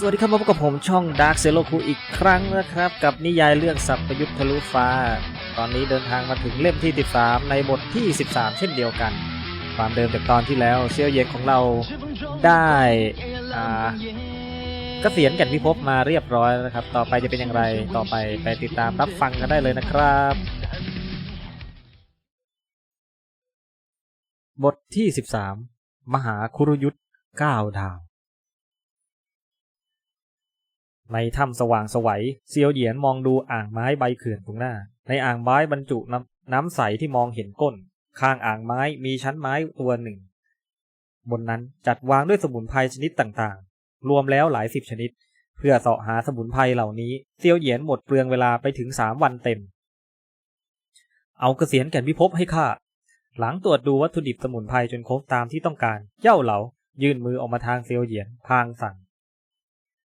สวัสดีครับมาพบกับผมช่อง Dark z e l o คูอีกครั้งนะครับ กับนิยายเรื่องสัพพยุทธทะลุฟ้า ตอนนี้เดินทางมาถึงเล่มที่ 13 ในบทที่ 13 เช่นเดียวกัน ความเดิมจากตอนที่แล้วเซียวเย็นของเราได้อ่าเกษียณแก่นพิภพมาเรียบร้อยนะครับ ต่อไปจะเป็นอย่างไรต่อไปไปติดตามรับฟังกันได้เลยนะครับ บทที่ 13 มหาคุรุยุทธก้าดาว ในถ้ำสว่างสวัยเซียวเหยียนมองดูอ่างไม้ใบเขื่อนตรงหน้า ในอ่างไม้บรรจุน้ำน้ำใสที่มองเห็นก้น ข้างอ่างไม้มีชั้นไม้ตัวหนึ่ง บนนั้นจัดวางด้วยสมุนไพรชนิดต่างๆ รวมแล้วหลายสิบชนิด เพื่อเสาะหาสมุนไพรเหล่านี้เซียวเหยียนหมดเปลืองเวลาไปถึงสามวันเต็ม เอาเกษียณแก่นพิภพให้ข้าหลังตรวจดูวัตถุดิบสมุนไพรจนครบตามที่ต้องการเย่าเหลายื่นมือออกมาทางเซียวเหยียนพางสั่ง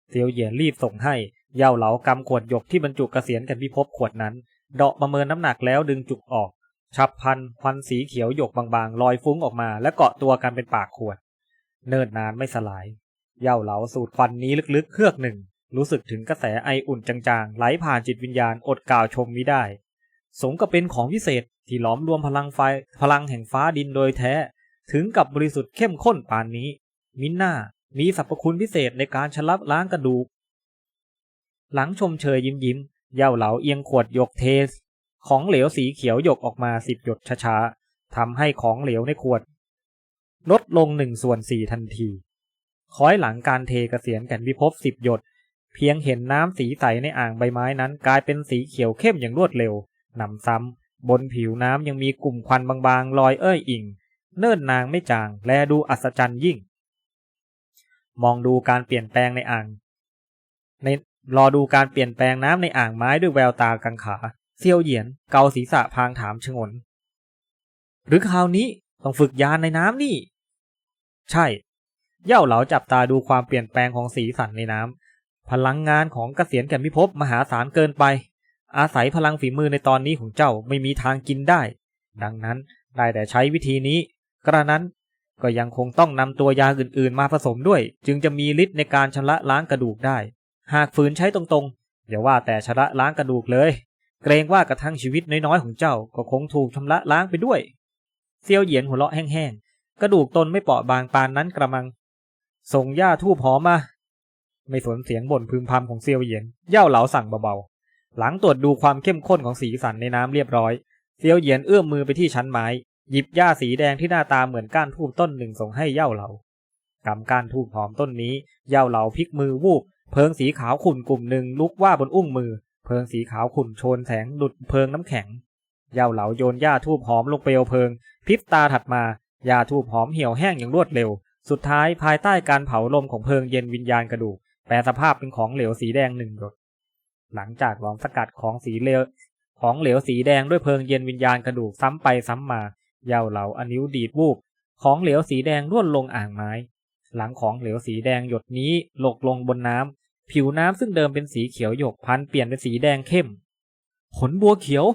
เซียวเหยียนรีบส่งให้ เย่าเหลากำขวดหยกที่บรรจุกเกษียณกันพิภพขวดนั้น เดาะประเมินน้ำหนักแล้วดึงจุกออก ฉับพันควันสีเขียวหยกบางๆ ลอยฟุ้งออกมาและเกาะตัวกันเป็นปากขวด เนิ่นนานไม่สลาย เย่าเหลาสูดควันนี้ลึกๆเฮือกหนึ่ง รู้สึกถึงกระแสไออุ่นจางๆ ไหลผ่านจิตวิญญาณอดกล่าวชมมิได้ สมกับเป็นของพิเศษที่หลอมรวมพลังไฟพลังแห่งฟ้าดินโดยแท้ ถึงกับบริสุทธิ์เข้มข้นปานนี้ มิน่า มีสรรพคุณพิเศษในการชลับล้างกระดูก หลังชมเชยยิ้มยิ้มเย่าเหลาเอียงขวดหยกเทส ของเหลวสีเขียวหยกออกมาสิบหยดช้าๆทำให้ของเหลวในขวด ลดลงหนึ่งส่วนสี่ทันที คอยหลังการเทกระเสียนกันวิภพสิบหยด เพียงเห็นน้ำสีใสในอ่างใบไม้นั้นกลายเป็นสีเขียวเข้มอย่างรวดเร็วนำซ้ำบนผิวน้ำยังมีกลุ่มควันบางๆ ลอยเอ้ยอิ่ง เนิ่นนางไม่จาง แลดูอัศจรรย์ยิ่ง มองดูการเปลี่ยนแปลงในอ่าง ในรอดูการเปลี่ยนแปลงน้ำในอ่างไม้ด้วยแววตากังขาเซียวเหยียนเกาศีรษะพางถามชงน หรือคราวนี้ต้องฝึกยานในน้ำนี่ ใช่ เย่าเหลาจับตาดูความเปลี่ยนแปลงของสีสันในน้ำพลังงานของเกษียณแก่นพิภพมหาศาลเกินไป อาศัยพลังฝีมือในตอนนี้ของเจ้าไม่มีทางกินได้ ดังนั้นได้แต่ใช้วิธีนี้ กระนั้น ก็ยังคงต้องนำตัวยาอื่นๆ มาผสมด้วย จึงจะมีฤทธิ์ในการชำระล้างกระดูกได้ หากฝืนใช้ตรงๆ อย่าว่าแต่ชำระล้างกระดูกเลย เกรงว่ากระทั่งชีวิตน้อยๆของเจ้าก็คงถูกชำระล้างไปด้วยเซียวเหยียนหัวเราะแห้งๆ กระดูกตนไม่เปราะบางปานนั้นกระมัง ส่งหญ้าทูบหอมมา ไม่สนเสียงบ่นพึมพำของเซียวเหยียน เย่าเหลาสั่งเบาๆ หลังตรวจดูความเข้มข้นของสีสันในน้ำเรียบร้อย เซียวเหยียนเอื้อมมือไปที่ชั้นไม้ หยิบหญ้าสีแดงที่หน้าตาเหมือนก้านทูบต้นหนึ่งส่งให้เย่าเหลากำก้านทูบหอมต้นนี้เย่าเหลาพลิกมือวูบเพิงสีขาวขุ่นกลุ่มหนึ่งลุกว่าบนอุ้งมือ เพิงสีขาวขุ่นโชนแสงดุดเพิงน้ำแข็งเย่าเหลาโยนหญ้าทูบหอมลงเปลวเพลิงพริบตาถัดมาหญ้าทูบหอมเหี่ยวแห้งอย่างรวดเร็ว สุดท้ายภายใต้การเผาลมของเพลิงเย็นวิญญาณกระดูกแปลสภาพเป็นของเหลวสีแดงหนึ่งหยดหลังจากหลอมสกัดของสีเหลวของเหลวสีแดงด้วยเพลิงเย็นวิญญาณกระดูกซ้ำไปซ้ำมา เย่าเหลาอนิ้วดีดวูบของเหลวสีแดงร่วนลงอ่างไม้ หลังของเหลวสีแดงหยดนี้หลกลงบนน้ำผิวน้ำซึ่งเดิมเป็นสีเขียวหยกพันเปลี่ยนเป็นสีแดงเข้ม ผลบัวเขียว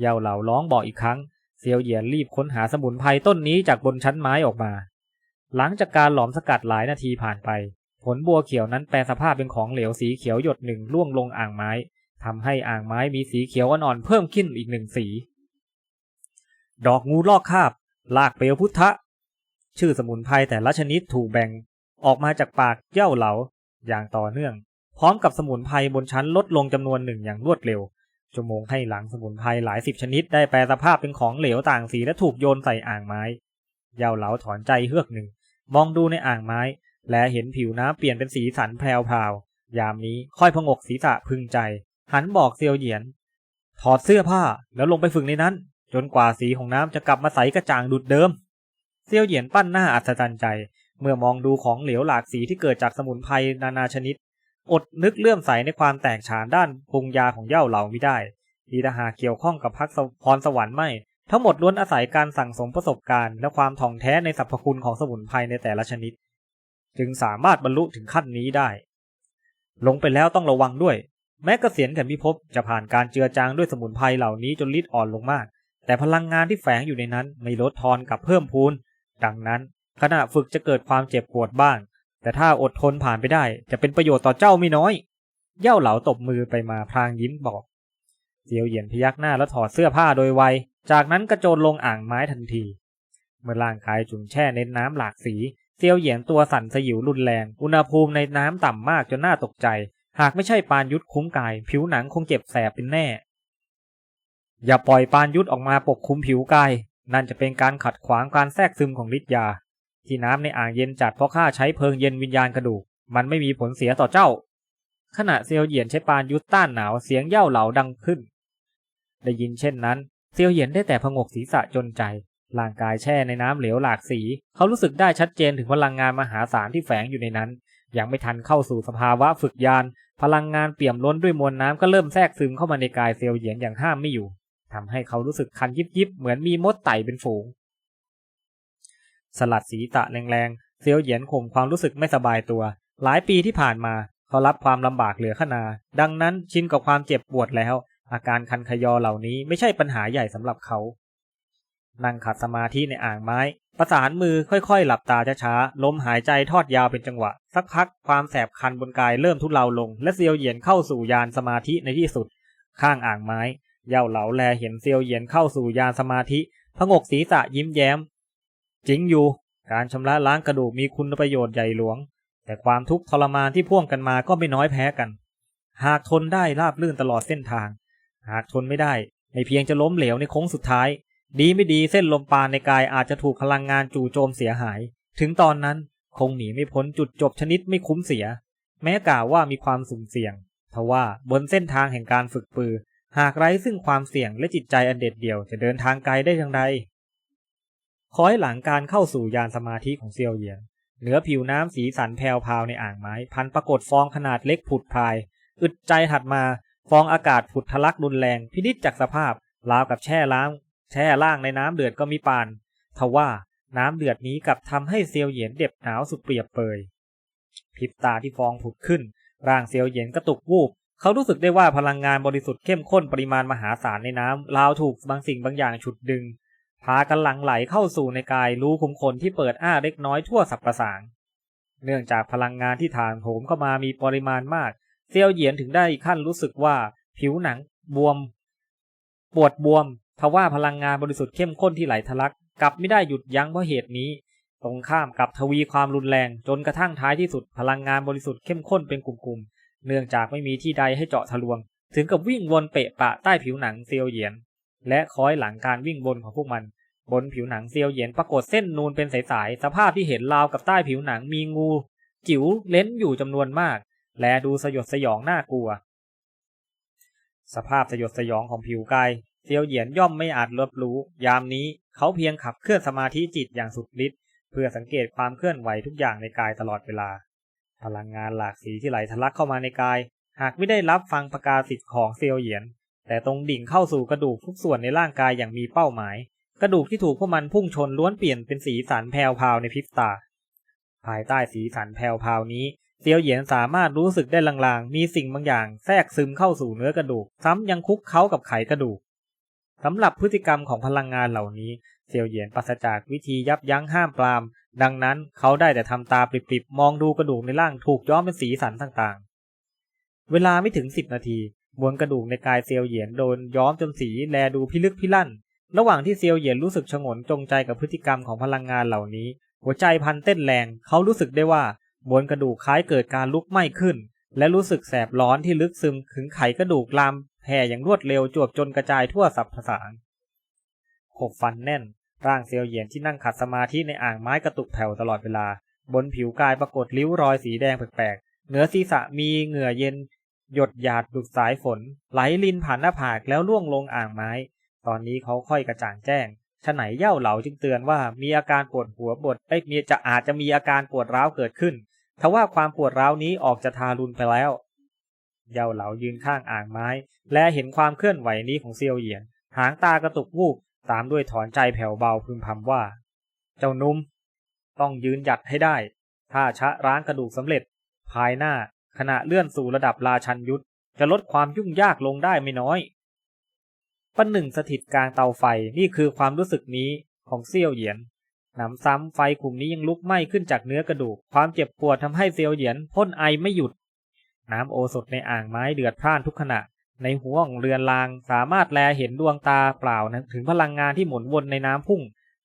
เย่าเหลาร้องบอกอีกครั้ง เซียวเหยียนรีบค้นหาสมุนไพรต้นนี้จากบนชั้นไม้ออกมา หลังจากการหลอมสกัดหลายนาทีผ่านไป ผลบัวเขียวนั้นแปลสภาพเป็นของเหลวสีเขียวหยดหนึ่งล่วงลงอ่างไม้ทำให้อ่างไม้มีสีเขียวอ่อนๆเพิ่มขึ้นอีกหนึ่งสี ดอกงูลอกคาบ ลากเปลวพุทธะ ชื่อสมุนไพรแต่ละชนิดถูกแบ่งออกมาจากปากเย่าเหลาอย่างต่อเนื่อง พร้อมกับสมุนไพรบนชั้นลดลงจำนวนหนึ่งอย่างรวดเร็วชั่วโมงให้หลังสมุนไพรหลายสิบชนิดได้แปลสภาพเป็นของเหลวต่างสีและถูกโยนใส่อ่างไม้ เย่าเหลาถอนใจเฮือกหนึ่ง มองดูในอ่างไม้ และเห็นผิวน้ำเปลี่ยนเป็นสีสันแพรวๆยามนี้ค่อยพงกศีรษะพึงใจ หันบอกเซียวเหยียน ถอดเสื้อผ้าแล้วลงไปฝึกในนั้น จนกว่าสีของน้ำจะกลับมาใสกระจ่างดุดเดิม เซียวเหยียนปั้นหน้าอัศจรรย์ใจ เมื่อมองดูของเหลวหลากสีที่เกิดจากสมุนไพรนานาชนิด อดนึกเลื่อมใสในความแตกฉานด้านปรุงยาของเย่าเหล่าไม่ได้ดีถ้าหาเกี่ยวข้องกับพักพรสวรรค์ไม่ ทั้งหมดล้วนอาศัยการสั่งสมประสบการณ์ และความถ่องแท้ในสรรพคุณของสมุนไพรในแต่ละชนิด จึงสามารถบรรลุถึงขั้นนี้ได้ ลงไปแล้วต้องระวังด้วย แม้กเกษียณแก่พิภพจะผ่านการเจือจางด้วยสมุนไพรเหล่านี้จนลิดอ่อนลงมาก แต่พลังงานที่แฝงอยู่ในนั้นไม่ลดทอนกับเพิ่มพูน ดังนั้นขณะฝึกจะเกิดความเจ็บปวดบ้าง แต่ถ้าอดทนผ่านไปได้จะเป็นประโยชน์ต่อเจ้าไม่น้อย เย่าเหลาตบมือไปมาพลางยิ้มบอกเซียวเหยียนพยักหน้าแล้วถอดเสื้อผ้าโดยไว จากนั้นกระโจนลงอ่างไม้ทันที เมื่อร่างกายจุ่มแช่ในน้ำหลากสีเซียวเหยียนตัวสั่นสยิวรุนแรง อุณหภูมิในน้ำต่ำมากจนน่าตกใจ หากไม่ใช่ปานยุทธคุ้มกาย ผิวหนังคงเจ็บแสบเป็นแน่ อย่าปล่อยปานยุทธออกมาปกคลุมผิวกาย นั่นจะเป็นการขัดขวางการแทรกซึมของฤทธิ์ยา ที่น้ำในอ่างเย็นจัดเพราะข้าใช้เพลิงเย็นวิญญาณกระดูก มันไม่มีผลเสียต่อเจ้า ขณะเซียวเหยียนใช้ปานยุทธต้านหนาวเสียงเย่าเหลาดังขึ้น ได้ยินเช่นนั้นเซียวเหยียนได้แต่พงกศีรษะจนใจร่างกายแช่ในน้ำเหลวหลากสี เขารู้สึกได้ชัดเจนถึงพลังงานมหาศาลที่แฝงอยู่ในนั้น ยังไม่ทันเข้าสู่สภาวะฝึกยาน พลังงานเปี่ยมล้นด้วยมวลน้ำก็เริ่มแทรกซึมเข้ามาในกายเซียวเหยียนอย่างห้ามไม่อยู่ ทำให้เขารู้สึกคันยิบยิบเหมือนมีมดไต่เป็นฝูง สลัดศีรษะแรงๆเซียวเหยียนข่มความรู้สึกไม่สบายตัว หลายปีที่ผ่านมาเขารับความลำบากเหลือขนา ดังนั้นชินกับความเจ็บปวดแล้ว อาการคันขยอเหล่านี้ไม่ใช่ปัญหาใหญ่สำหรับเขานั่งขัดสมาธิในอ่างไม้ ประสานมือค่อยๆ หลับตาช้าๆ ลมหายใจทอดยาวเป็นจังหวะ สักพักความแสบคันบนกายเริ่มทุเลาลง และเซียวเหยียนเข้าสู่ยานสมาธิในที่สุด ข้างอ่างไม้ เย่าเหลาแลเห็นเซียวเหยียนเข้าสู่ยานสมาธิพงกศีรษะยิ้มแย้ม จริงอยู่ การชำระล้างกระดูกมีคุณประโยชน์ใหญ่หลวง แต่ความทุกข์ทรมานที่พ่วงกันมาก็ไม่น้อยแพ้กัน หากทนได้ราบลื่นตลอดเส้นทาง หากทนไม่ได้ ไม่เพียงจะล้มเหลวในโค้งสุดท้าย ดีไม่ดีเส้นลมปานในกายอาจจะถูกพลังงานจู่โจมเสียหาย ถึงตอนนั้นคงหนีไม่พ้นจุดจบชนิดไม่คุ้มเสีย แม้กล่าวว่ามีความสุ่มเสี่ยงทว่าบนเส้นทางแห่งการฝึกปือ หากไร้ซึ่งความเสี่ยงและจิตใจอันเด็ดเดี่ยวจะเดินทางไกลได้อย่างไรคอยหลังการเข้าสู่ยานสมาธิของเซียวเหยียนเหนือผิวน้ำสีสันแผ่วพาวในอ่างไม้ พันปรากฏฟองขนาดเล็กผุดพาย อึดใจถัดมา ฟองอากาศผุดทะลักรุนแรง พินิจจากสภาพราวกับแช่ล้างแช่ล่างในน้ำเดือดก็มีปานทว่าน้ำเดือดนี้กลับทำให้เซียวเหยียนเด็บหนาวสุดเปรียบเปยพริบตาที่ฟองผุดขึ้น ร่างเซียวเหยียนกระตุกวูบ เขารู้สึกได้ว่าพลังงานบริสุทธิ์เข้มข้นปริมาณมหาศาลในน้ำราวถูกบางสิ่งบางอย่างฉุดดึง พากันหลั่งไหลเข้าสู่ในกายรู้คุมขนที่เปิดอ้าเล็กน้อยทั่วสับประสาง เนื่องจากพลังงานที่ถ่านโถมเข้ามามีปริมาณมากเซียวเหยียนถึงได้ขั้นรู้สึกว่าผิวหนังบวม ปวดบวมทว่าพลังงานบริสุทธิ์เข้มข้นที่ไหลทะลักกลับไม่ได้หยุดยั้งเพราะเหตุนี้ ตรงข้ามกับทวีความรุนแรงจนกระทั่งท้ายที่สุด พลังงานบริสุทธิ์เข้มข้นเป็นกลุ่มๆ เนื่องจากไม่มีที่ใดให้เจาะทะลวง ถึงกับวิ่งวนเปะปะใต้ผิวหนังเซียวเหยียน และคอยหลังการวิ่งวนของพวกมัน บนผิวหนังเซียวเหยียนปรากฏเส้นนูนเป็นสายๆสภาพที่เห็นราวกับใต้ผิวหนังมีงู จิ๋วเล้นอยู่จำนวนมาก และดูสยดสยองน่ากลัว สภาพสยดสยองของผิวกายเซียวเหยียนย่อมไม่อาจรับรู้ ยามนี้เขาเพียงขับเคลื่อนสมาธิจิตอย่างสุดฤทธิ์เพื่อสังเกตความเคลื่อนไหวทุกอย่างในกายตลอดเวลา พลังงานหลากสีที่ไหลทะลักเข้ามาในกาย หากไม่ได้รับฟังประกาศสิทธิ์ของเซียวเหยียน แต่ตรงดิ่งเข้าสู่กระดูกทุกส่วนในร่างกายอย่างมีเป้าหมาย กระดูกที่ถูกพวกมันพุ่งชนล้วนเปลี่ยนเป็นสีสันแผ่วพาวในพริบตา ภายใต้สีสันแผ่วพาวนี้เซียวเหยียนสามารถรู้สึกได้ลางๆ มีสิ่งบางอย่างแทรกซึมเข้าสู่เนื้อกระดูก ซ้ำยังคุกเข้ากับไขกระดูก สำหรับพฤติกรรมของพลังงานเหล่านี้ เซียวเหยียนปราศจากวิธียับยั้งห้ามปราม ดังนั้นเขาได้แต่ทำตาปริบๆ มองดูกระดูกในร่างถูกย้อมเป็นสีสันต่างๆ เวลาไม่ถึงสิบนาทีมวลกระดูกในกายเซียวเหยียนโดนย้อมจนสีแลดูพิลึกพิลั่น ระหว่างที่เซียวเหยียนรู้สึกชงนจงใจกับพฤติกรรมของพลังงานเหล่านี้ หัวใจพันเต้นแรง เขารู้สึกได้ว่ามวลกระดูกคล้ายเกิดการลุกไหม้ขึ้น และรู้สึกแสบร้อนที่ลึกซึมถึงไขกระดูกลามแผ่อย่างรวดเร็วจวบจนกระจายทั่วสับผสาน ขบฟันแน่น ร่างเซียวเหยียนที่นั่งขัดสมาธิในอ่างไม้กระตุกแผ่วตลอดเวลา บนผิวกายปรากฏริ้วรอยสีแดงแปลกๆ เหนือศีรษะมีเหงื่อเย็น หยดหยาดดุดสายฝน ไหลลินผ่านหน้าผากแล้วล่วงลงอ่างไม้ ตอนนี้เขาค่อยกระจ่างแจ้งฉไหนเย่าเหลาจึงเตือนว่ามีอาการปวดหัวปวดเอ้ยมีจะอาจจะมีอาการปวดร้าวเกิดขึ้นทว่าความปวดร้าวนี้ออกจะทารุณไปแล้ว เย่าเหลายืนข้างอ่างไม้ และเห็นความเคลื่อนไหวนี้ของเซียวเหยียน หางตากระตุกวูบ ตามด้วยถอนใจแผ่วเบาพึมพำว่า เจ้านุ่ม ต้องยืนหยัดให้ได้ ถ้าชะร้างกระดูกสำเร็จ ภายหน้าขณะเลื่อนสู่ระดับราชันยุทธจะลดความยุ่งยากลงได้ไม่น้อย ปันหนึ่งสถิตกลางเตาไฟนี่คือความรู้สึกนี้ของเซียวเหยียนหนำซ้ำไฟกลุ่มนี้ยังลุกไหม้ขึ้นจากเนื้อกระดูก ความเจ็บปวดทำให้เซียวเหยียนพ่นไอไม่หยุด น้ำโอสถในอ่างไม้เดือดพร่านทุกขณะ ในห่วงเรือนรางสามารถแลเห็นดวงตาเปล่านะถึงพลังงานที่หมุนวนในน้ำพุ่ง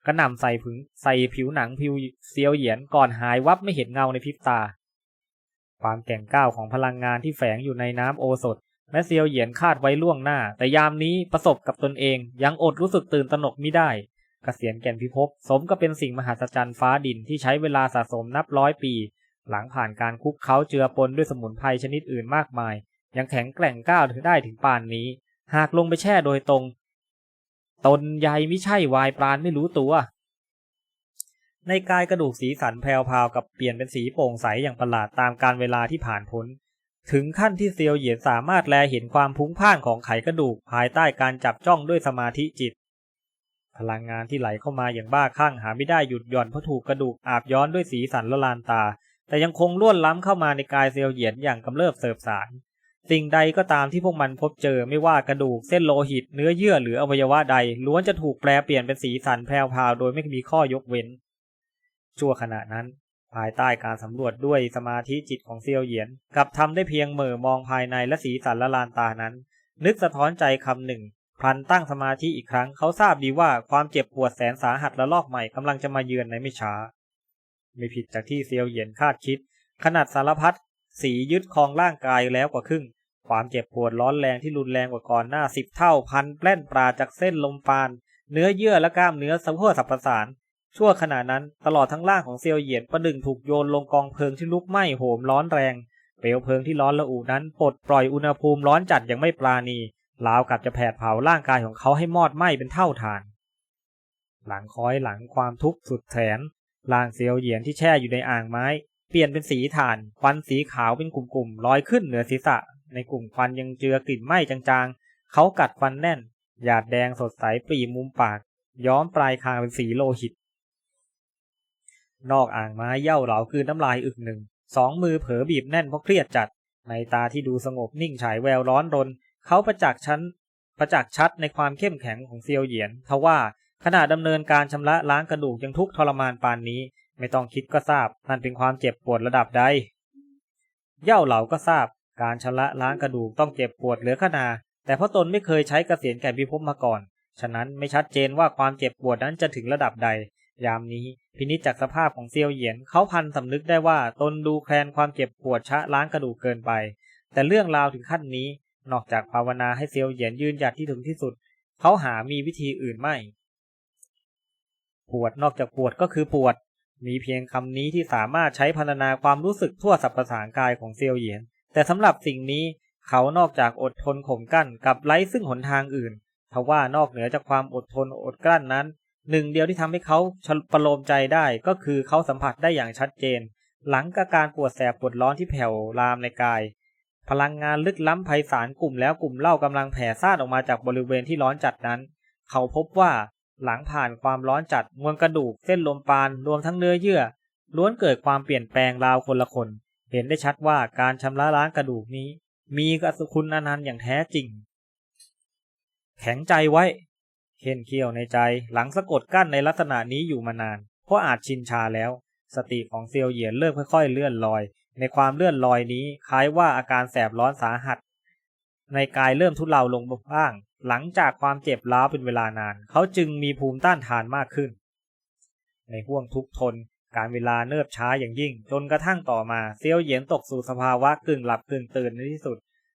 กระหน่ำใส่ผึงใส่ผิวหนังผิวเซียวเหยียนก่อนหายวับไม่เห็นเงาในพริบตา ความแก่งก้าวของพลังงานที่แฝงอยู่ในน้ำโอสถแม้เซียวเหยียนคาดไว้ล่วงหน้า แต่ยามนี้ประสบกับตนเองยังอดรู้สึกตื่นตระหนกไม่ได้กเกษียณแก่นพิภพสมก็เป็นสิ่งมหัศจรรย์ฟ้าดินที่ใช้เวลาสะสมนับร้อยปี หลังผ่านการคุกเขาเจือปนด้วยสมุนไพรชนิดอื่นมากมาย ยังแข็งแกร่งก้าวถึงได้ถึงป่านนี้ หากลงไปแช่โดยตรง ตนใยไม่ใช่วายปราณไม่รู้ตัว ในกายกระดูกสีสันแพรวพาวกับเปลี่ยนเป็นสีโปร่งใสอย่างประหลาดตามการเวลาที่ผ่านพ้นถึงขั้นที่เซียวเหยียนสามารถแลเห็นความพุ้งพ่านของไขกระดูกภายใต้การจับจ้องด้วยสมาธิจิต พลังงานที่ไหลเข้ามาอย่างบ้าคลั่งหาไม่ได้หยุดหย่อนเพราะถูกกระดูกอาบย้อนด้วยสีสันละลานตา แต่ยังคงล้วนล้ำเข้ามาในกายเซียวเหยียนอย่างกำเริบเสบสาร สิ่งใดก็ตามที่พวกมันพบเจอไม่ว่ากระดูกเส้นโลหิต เนื้อเยื่อหรืออวัยวะใดล้วนจะถูกแปลเปลี่ยนเป็นสีสันแพรวพราวโดยไม่มีข้อยกเว้น ชั่วขณะนั้น ภายใต้การสำรวจด้วยสมาธิจิตของเซียวเหยียนกับทำได้เพียงเหม่อมองภายในและสีสันละลานตานั้น นึกสะท้อนใจคำหนึ่งพลันตั้งสมาธิอีกครั้งเขาทราบดีว่าความเจ็บปวดแสนสาหัสและลอกใหม่กำลังจะมาเยือนในไม่ช้า ไม่ผิดจากที่เซียวเหยียนคาดคิด ขนาดสารพัดสียึดครองร่างกายแล้วกว่าครึ่ง ความเจ็บปวดร้อนแรงที่รุนแรงกว่าก่อนหน้าสิบเท่าพันแปล้นปราจากเส้นลมปาน เนื้อเยื่อและกล้ามเนื้อสะโพกสับประสาน ชั่วขณะนั้นตลอดทั้งร่างของเซียวเหยียนประดึงถูกโยนลงกองเพลิงที่ลุกไหม้โหมร้อนแรง เปลวเพลิงที่ร้อนระอุนั้นปลดปล่อยอุณหภูมิร้อนจัดอย่างไม่ปราณีราวกับจะแผดเผาร่างกายของเขาให้มอดไหม้เป็นเท่าฐาน หลังคอยหลังความทุกข์สุดแสนร่างเซียวเหยียนที่แช่อยู่ในอ่างไม้ เปลี่ยนเป็นสีถ่านควันสีขาวเป็นกลุ่มๆลอยขึ้นเหนือศีรษะ ในกลุ่มควันยังเจือกลิ่นไหม้จางๆ เขากัดฟันแน่น หยาดแดงสดใสปรีมุมปาก ย้อมปลายคางเป็นสีโลหิต นอกอ่างไม้เย่าเหลาคือน้ำลายอึกหนึ่ง สองมือเผลอบีบแน่นเพราะเครียดจัด ในตาที่ดูสงบนิ่งฉายแววร้อนรน เขาประจักษ์ชั้นประจักษ์ชัดในความเข้มแข็งของเซียวเหยียนทว่าขณะดำเนินการชำระล้างกระดูกยังทุกทรมานปานนี้ ไม่ต้องคิดก็ทราบนั่นเป็นความเจ็บปวดระดับใด เย่าเหลาก็ทราบ การชำระล้างกระดูกต้องเจ็บปวดเหลือขนา แต่เพราะตนไม่เคยใช้กเกษียณแก่พิภพมาก่อน ฉะนั้นไม่ชัดเจนว่าความเจ็บปวดนั้นจะถึงระดับใด ยามนี้พินิจจากสภาพของเซียวเหยียนเขาพันสำนึกได้ว่าตนดูแคลนความเจ็บปวดชะล้างกระดูกเกินไป แต่เรื่องราวถึงขั้นนี้ นอกจากภาวนาให้เซียวเหยียนยืนหยัดที่ถึงที่สุด เขาหามีวิธีอื่นไม่ ปวดนอกจากปวดก็คือปวด มีเพียงคำนี้ที่สามารถใช้พรรณนาความรู้สึกทั่วสรรพสานกายของเซียวเหยียน แต่สำหรับสิ่งนี้เขานอกจากอดทนข่มกั้นกับไร้ซึ่งหนทางอื่นทว่านอกเหนือจากความอดทนอดกลั้นนั้น หนึ่งเดียวที่ทำให้เขาประโลมใจได้ก็คือเขาสัมผัสได้อย่างชัดเจน หลังกับการปวดแสบปวดร้อนที่แผ่วลามในกาย พลังงานลึกล้ำไพศาลกลุ่มแล้วกลุ่มเล่ากำลังแผ่ซ่านออกมาจากบริเวณที่ร้อนจัดนั้น เขาพบว่าหลังผ่านความร้อนจัดมวลกระดูกเส้นลมปานรวมทั้งเนื้อเยื่อล้วนเกิดความเปลี่ยนแปลงราวคนละคน เห็นได้ชัดว่าการชำระล้างกระดูกนี้ มีกสุคุณอนันต์อย่างแท้จริง แข็งใจไว้เข็นเคี้ยวในใจหลังสะกดกั้นในลักษณะนี้อยู่มานาน เพราะอาจชินชาแล้ว สติของเซียวเหยียนเริ่มค่อยๆ เลื่อนลอย ในความเลื่อนลอยนี้คล้ายว่าอาการแสบร้อนสาหัส ในกายเริ่มทุเลาลงบ้าง หลังจากความเจ็บล้าวเป็นเวลานาน เขาจึงมีภูมิต้านทานมากขึ้น ในห่วงทุกทน การเวลาเนิบช้าอย่างยิ่ง จนกระทั่งต่อมาเซียวเหยียนตกสู่สภาวะกึ่งหลับกึ่งตื่นในที่สุด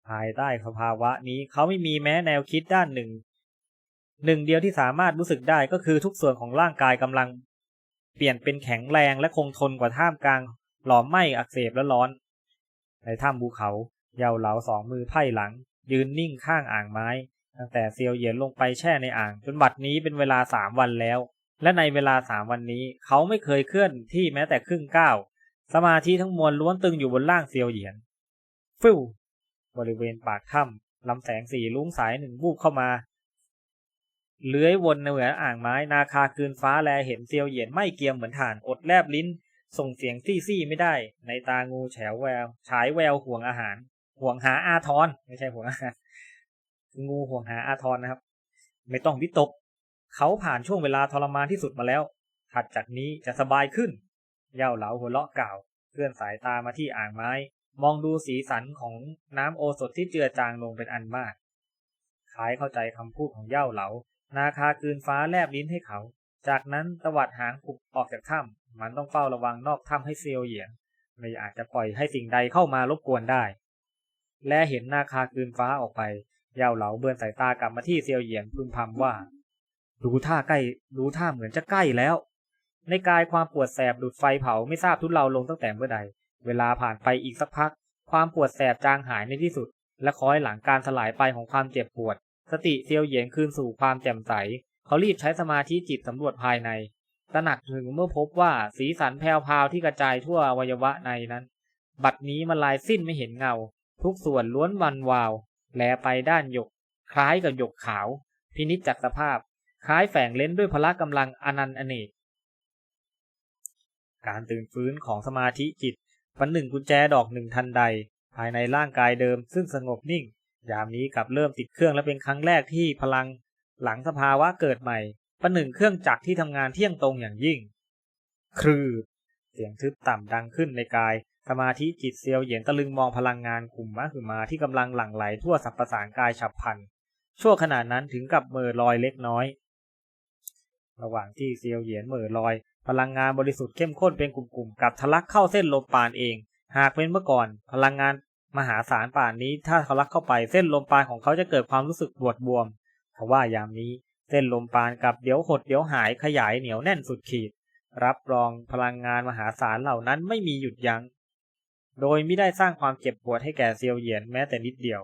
ภายใต้สภาวะนี้เขาไม่มีแม้แนวคิดด้านหนึ่ง หนึ่งเดียวที่สามารถรู้สึกได้ก็คือทุกส่วนของร่างกายกำลัง เปลี่ยนเป็นแข็งแรงและคงทนกว่าท่ามกลาง หลอมไหม้อักเสบและร้อน ในถ้ำภูเขาเยาเหลาสองมือไพ่หลัง ยืนนิ่งข้างอ่างไม้ ตั้งแต่เซียวเหยียนลงไปแช่ในอ่าง จนบัดนี้เป็นเวลาสามวันแล้ว และในเวลาสามวันนี้เขาไม่เคยเคลื่อนที่แม้แต่ครึ่งก้าวสมาธิทั้งมวลล้วนตึงอยู่บนล่างเซียวเหยียน ฟิวบริเวณปากถ้ำลำแสงสีลุ้งสายหนึ่งวูบเข้ามา เลื้อยวนในเหนืออ่างไม้นาคาคืนฟ้าแลเห็นเซียวเหยียนไม่เกียมเหมือนฐานอดแลบลิ้น ส่งเสียงซี่ซี่ไม่ได้ ในตางูแฉวแววฉายแววห่วงอาหาร ห่วงหาอาทรไม่ใช่ห่วงอาหารงูห่วงหาอาทรนะครับ ไม่ต้องวิตก เขาผ่านช่วงเวลาทรมานที่สุดมาแล้ว ถัดจากนี้จะสบายขึ้น เย่าเหลาหัวเราะกล่าว เคลื่อนสายตามาที่อ่างไม้ มองดูสีสันของน้ำโอสถที่เจือจางลงเป็นอันมากคล้ายเข้าใจคำพูดของเย่าเหลา นาคาคืนฟ้าแลบลิ้นให้เขา จากนั้นตวัดหางปุบออกจากถ้ำมันต้องเฝ้าระวังนอกถ้ำให้เซียวเหยียนไม่อาจจะปล่อยให้สิ่งใดเข้ามารบกวนได้ และเห็นนาคาคืนฟ้าออกไปเย่าเหลาเบือนสายตากลับมาที่เซียวเหยียนพึมพำว่า ดูท่าใกล้ดูท่าเหมือนจะใกล้แล้ว ในกายความปวดแสบดูดไฟเผาไม่ทราบทุเลาลงตั้งแต่เมื่อใด เวลาผ่านไปอีกสักพัก ความปวดแสบจางหายในที่สุด และคอยหลังการสลายไปของความเจ็บปวด สติเซียวเหยียนคืนสู่ความแจ่มใส เขารีบใช้สมาธิจิตสำรวจภายในตระหนักถึงเมื่อพบว่าสีสันแผ่วๆที่กระจายทั่วอวัยวะในนั้น บัดนี้มันลายสิ้นไม่เห็นเงา ทุกส่วนล้วนวันวาว แลไปด้านหยก คล้ายกับหยกขาว พินิจจากสภาพ คล้ายแฝงเล่นด้วยพละกำลังอนันต์อเนก การตื่นฟื้นของสมาธิจิตปันหนึ่งกุญแจดอกหนึ่งทันใด ภายในร่างกายเดิมซึ่งสงบนิ่ง ยามนี้กลับเริ่มติดเครื่องและเป็นครั้งแรกที่พลังหลังสภาวะเกิดใหม่ปันหนึ่งเครื่องจักรที่ทำงานเที่ยงตรงอย่างยิ่ง ครือเสียงทึบต่ำดังขึ้นในกาย สมาธิจิตเซียวเหยียนตะลึงมองพลังงานกลุ่มมะคือมาที่กำลังหลั่งไหลทั่วสรรพสานกายฉับพลันชั่วขณะนั้นถึงกับเมื่อลอยเล็กน้อย ระหว่างที่เซียวเหยียนเหม่อลอย พลังงานบริสุทธิ์เข้มข้นเป็นกลุ่มๆกับทะลักเข้าเส้นลมปานเอง หากเป็นเมื่อก่อน พลังงานมหาศาลป่านนี้ ถ้าทะลักเข้าไปเส้นลมปานของเขาจะเกิดความรู้สึกปวดบวมทว่ายามนี้เส้นลมปานกับเดี๋ยวหดเดี๋ยวหายขยายเหนียวแน่นสุดขีด รับรองพลังงานมหาศาลเหล่านั้นไม่มีหยุดยัง้ง โดยไม่ได้สร้างความเจ็บปวดให้แก่เซียวเหยียนแม้แต่นิดเดียว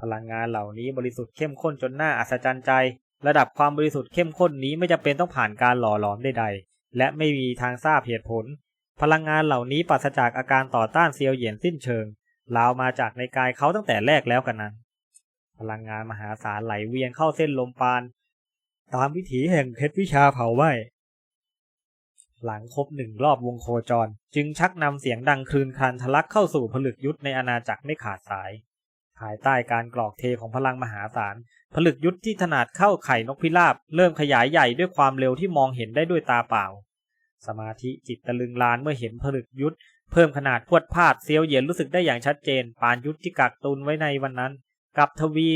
พลังงานเหล่านี้บริสุทธิ์เข้มข้นจนน่าอัศจรรย์ใจ ระดับความบริสุทธิ์เข้มข้นนี้ไม่จำเป็นต้องผ่านการหล่อหลอมใดๆ และไม่มีทางทราบเหตุผล พลังงานเหล่านี้ปราศจากอาการต่อต้านเซียวเหยียนสิ้นเชิงลาวมาจากในกายเขาตั้งแต่แรกแล้วกันนั้น พลังงานมหาศาลไหลเวียนเข้าเส้นลมปาน ตามวิถีแห่งเพชรวิชาเผาไหวหลังครบหนึ่งรอบวงโคจร จึงชักนำเสียงดังคลืนครันทะลักเข้าสู่ผลึกยุทธในอาณาจักรไม่ขาดสาย ภายใต้การกรอกเทของพลังมหาศาลผลึกยุทธที่ถนาดเข้าไข่นกพิราบ เริ่มขยายใหญ่ด้วยความเร็วที่มองเห็นได้ด้วยตาเปล่า สมาธิจิตตะลึงลานเมื่อเห็นผลึกยุทธเพิ่มขนาดพวดพาดเซียวเหยียนรู้สึกได้อย่างชัดเจน ปานยุทธที่กักตุนไว้ในวันนั้น กับทวี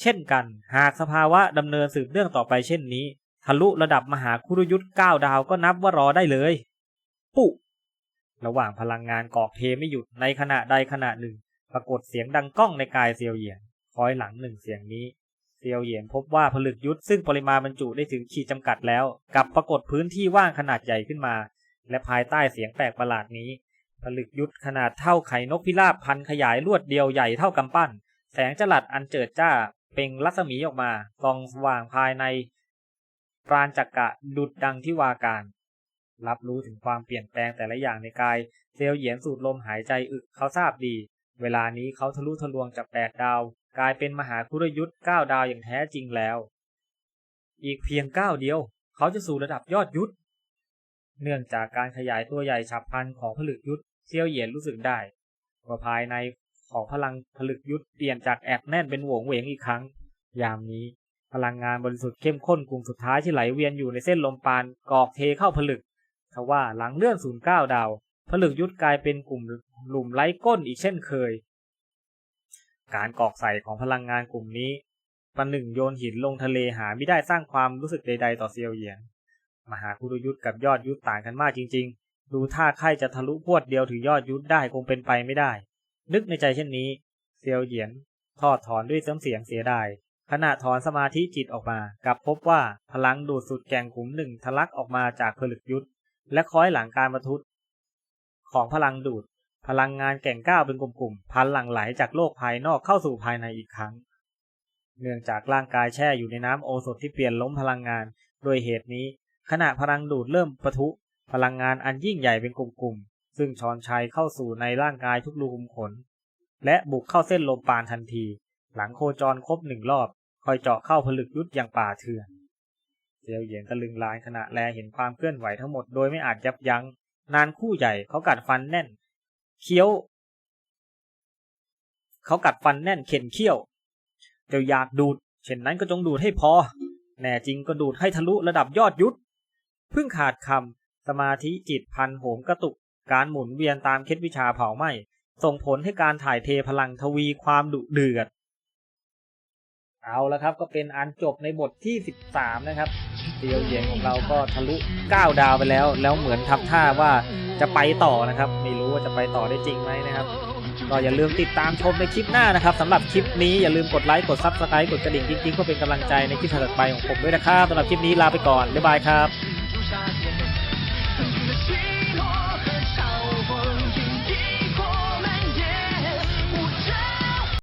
เช่นกัน หากสภาวะดำเนินสืบเนื่องต่อไปเช่นนี้ ทะลุระดับมหาคุรยุทธ์เก้าดาวก็นับว่ารอได้เลย ปุ๊ระหว่างพลังงานกอกเทไม่หยุดในขณะใดขณะหนึ่งปรากฏเสียงดังก้องในกายเซียวเหยียน คอยหลังหนึ่งเสียงนี้เซียวเหยียนพบว่าผลึกยุทธซึ่งปริมาณบรรจุได้ถึงขีดจำกัดแล้วกลับปรากฏพื้นที่ว่างขนาดใหญ่ขึ้นมา และภายใต้เสียงแปลกประหลาดนี้ ผลึกยุทธขนาดเท่าไข่นกพิราบพันขยายลวดเดียวใหญ่เท่ากำปั้น แสงจลัดอันเจิดจ้าเปล่งรัศมีออกมาส่องสว่างภายในปราณจักกะดุดดังที่วาการ รับรู้ถึงความเปลี่ยนแปลงแต่ละอย่างในกาย เซลเหยียนสูดลมหายใจอึกเขาทราบดี เวลานี้เขาทะลุทะลวงจากแปดดาว กลายเป็นมหาคุรยุทธ์เก้าดาวอย่างแท้จริงแล้ว อีกเพียงก้าวเดียว เขาจะสู่ระดับยอดยุทธเนื่องจากการขยายตัวใหญ่ฉับพลันของผลึกยุทธเซียวเหยียนรู้สึกได้ว่าภายในของพลังผลึกยุทธเปลี่ยนจากแอบแน่นเป็นโหวงเหวงอีกครั้ง ยามนี้พลังงานบริสุทธิ์เข้มข้นกลุ่มสุดท้ายที่ไหลเวียนอยู่ในเส้นลมปานกอกเทเข้าผลึกทว่าหลังเลื่อนศูนย์เก้าดาว ผลึกยุทธกลายเป็นกลุ่มหลุมไร้ก้นอีกเช่นเคย การกอกใส่ของพลังงานกลุ่มนี้ประหนึ่งโยนหินลงทะเลหาไม่ได้สร้างความรู้สึกใด ๆ ต่อเซียวเหยียน มหาคุรยุทธกับยอดยุทธต่างกันมากจริง ๆ ดูท่าใครจะทะลุพวดเดียวถึงยอดยุทธได้คงเป็นไปไม่ได้ นึกในใจเช่นนี้ เซียวเหยียนทอดถอนด้วยเสียงเสียงเสียดายขณะถอนสมาธิจิตออกมากลับพบว่าพลังดูดสุดแก่งขุมหนึ่งทะลักออกมาจากผลึกยุทธและคล้อยหลังการบรรทุของพลังดูด พลังงานแก่งก้าวเป็นกลุ่มๆพันหลั่งไหลจากโลกภายนอกเข้าสู่ภายในอีกครั้ง เนื่องจากร่างกายแช่อยู่ในน้ำโอสถที่เปลี่ยนล้มพลังงาน โดยเหตุนี้ ขณะพลังดูดเริ่มปะทุ พลังงานอันยิ่งใหญ่เป็นกลุ่มๆซึ่งชอนชัยเข้าสู่ในร่างกายทุกรูขุมขน และบุกเข้าเส้นลมปานทันที หลังโคจรครบหนึ่งรอบคอยเจาะเข้าผลึกยุทธอย่างป่าเถื่อนเซียวเหยียนตะลึงลานขณะแลเห็นความเคลื่อนไหวทั้งหมดโดยไม่อาจยับยัง้งนานคู่ใหญ่เขากัดฟันแน่น เคี้ยว เขากัดฟันแน่นเข็นเคี้ยวเจ้าอยากดูด เช่นนั้นก็จงดูดให้พอ แน่จริงก็ดูดให้ทะลุระดับยอดยุทธเพิ่งขาดคำสมาธิจิตพันโหมกระตุก การหมุนเวียนตามเคล็ดวิชาเผาไหม้ส่งผลให้การถ่ายเทพลังทวีความดุเดือด เอาแล้วครับก็เป็นอันจบในบทที่ 13 นะครับเดียวเหยียงของเราก็ทะลุ 9 ดาวไปแล้ว แล้วเหมือนทำท่าว่าจะไปต่อนะครับ ไม่รู้ว่าจะไปต่อได้จริงไหมนะครับก็อย่าลืมติดตามชมในคลิปหน้านะครับสำหรับคลิปนี้อย่าลืมกดไลค์กดซับสไครต์กดกระดิ่งจริงๆเพื่อเป็นกำลังใจในคลิปถัดไปของผมด้วยนะครับสำหรับคลิปนี้ลาไปก่อนบ๊ายบายครับ